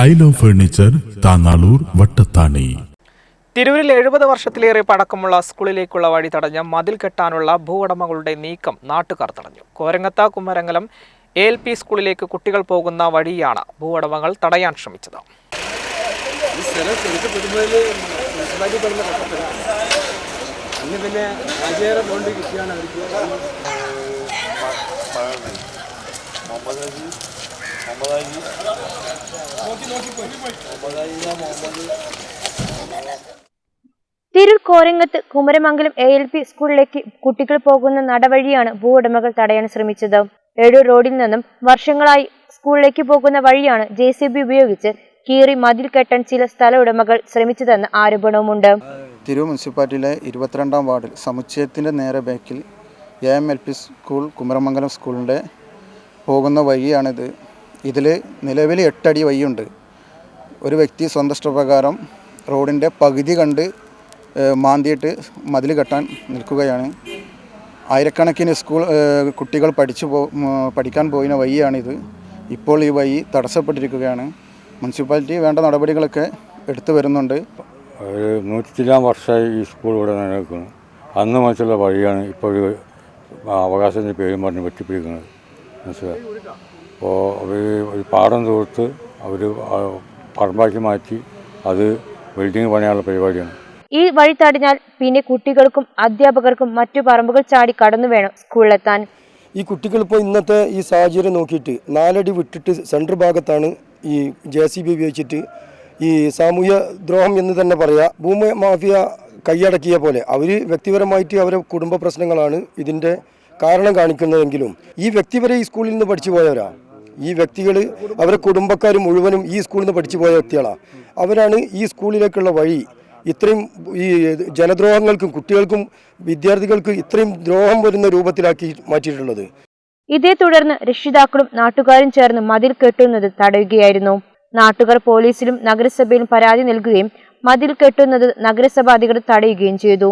Style of furniture Thannalur Vattathani. തിരൂരിൽ എഴുപത് വർഷത്തിലേറെ പഴക്കമുള്ള സ്കൂളിലേക്കുള്ള വഴി തടഞ്ഞ മതിൽ കെട്ടാനുള്ള ഭൂവുടമകളുടെ നീക്കം നാട്ടുകാർ തടഞ്ഞു. Korangath Kumarangalam A L P സ്കൂളിലേക്ക് കുട്ടികൾ പോകുന്ന വഴിയാണ് ഭൂവുടമകൾ തടയാൻ ശ്രമിച്ചത്. അന്ന് പിന്നെ ആചാര ബോണ്ട് കിട്ടിയാണ് അവർക്ക് Tirur Korangath Kumaramangalam A L P സ്കൂളിലേക്ക് കുട്ടികൾ പോകുന്ന നടവഴിയാണ് ഭൂവുടമകൾ തടയാൻ ശ്രമിച്ചത്. ഏഴൂർ റോഡിൽ നിന്നും വർഷങ്ങളായി സ്കൂളിലേക്ക് പോകുന്ന വഴിയാണ് ജെ സി ബി ഉപയോഗിച്ച് കീറി മതിൽ കെട്ടാൻ ചില സ്ഥല ഉടമകൾ ശ്രമിച്ചതെന്ന് ആരോപണവുമുണ്ട്. തിരൂർ മുനിസിപ്പാലിറ്റിയിലെ ഇരുപത്തിരണ്ടാം വാർഡിൽ സമുച്ചയത്തിന്റെ നേരെ ബാക്കിൽ A M L P school Kumaramangalam സ്കൂളിന്റെ പോകുന്ന വഴിയാണിത്. ഇതിൽ നിലവിൽ എട്ടടി വഴിയുണ്ട്. ഒരു വ്യക്തി സ്വന്തം ഇഷ്ടപ്രകാരം റോഡിന്റെ പകുതി കണ്ട് മാന്തിയിട്ട് മതിൽ കെട്ടാൻ നിൽക്കുകയാണ്. ആയിരക്കണക്കിന് സ്കൂൾ കുട്ടികൾ പഠിച്ചു പോ പഠിക്കാൻ പോയിന വഴിയാണിത്. ഇപ്പോൾ ഈ വഴി തടസ്സപ്പെട്ടിരിക്കുകയാണ്. മുനിസിപ്പാലിറ്റി വേണ്ട നടപടികളൊക്കെ എടുത്തു വരുന്നുണ്ട്. ഒരു വർഷമായി ഈ സ്കൂൾ ഇവിടെ നിലനിൽക്കുന്നു. അന്ന് മുതലുള്ള വഴിയാണ് ഇപ്പോൾ അവകാശത്തിന്റെ പേരും പറഞ്ഞ് വെട്ടിപ്പിടിക്കുന്നത്. മനസ്സിലായി. അപ്പോൾ അവർ ഒരു പാടം തൂർത്ത് അവർ പറമ്പാക്കി മാറ്റി അത് ബിൽഡിംഗ് പണിയാനുള്ള പരിപാടിയാണ്. ഈ വഴി തടിഞ്ഞാൽ പിന്നെ കുട്ടികൾക്കും അധ്യാപകർക്കും മറ്റു പറമ്പുകൾ ചാടി കടന്നു വേണം സ്കൂളിലെത്താൻ. ഈ കുട്ടികൾ കുട്ടികളിപ്പോൾ ഇന്നത്തെ ഈ സാഹചര്യം നോക്കിയിട്ട് നാലടി വിട്ടിട്ട് സെൻട്രൽ ഭാഗത്താണ് ഈ ജെ സി ബി ഉപയോഗിച്ചിട്ട് ഈ സാമൂഹ്യ ദ്രോഹം എന്ന് തന്നെ പറയാം ഭൂമി മാഫിയ കൈയടക്കിയ പോലെ. അവർ വ്യക്തിപരമായിട്ട് അവരെ കുടുംബ പ്രശ്നങ്ങളാണ് ഇതിന്റെ കാരണം കാണിക്കുന്നതെങ്കിലും ഈ വ്യക്തി വരെ ഈ സ്കൂളിൽ നിന്ന് പഠിച്ചു പോയവരാ. ഈ വ്യക്തികൾ അവരെ കുടുംബക്കാർ മുഴുവനും ഈ സ്കൂളിൽ നിന്ന് പഠിച്ചു പോയ വ്യക്തികളാണ് അവരാണ് ഈ സ്കൂളിലേക്കുള്ള വഴി ഇത്രയും ഈ ജനദ്രോഹങ്ങൾക്കും കുട്ടികൾക്കും വിദ്യാർത്ഥികൾക്കും ഇത്രയും ദ്രോഹം വരുന്ന രൂപത്തിലാക്കി മാറ്റിയിട്ടുള്ളത്. ഇതേ തുടർന്ന് രക്ഷിതാക്കളും നാട്ടുകാരും ചേർന്ന് മതിൽ കെട്ടുന്നത് തടയുകയായിരുന്നു. നാട്ടുകാർ പോലീസിലും നഗരസഭയിലും പരാതി നൽകുകയും മതിൽ കെട്ടുന്നത് നഗരസഭ അധികൃതർ തടയുകയും ചെയ്തു.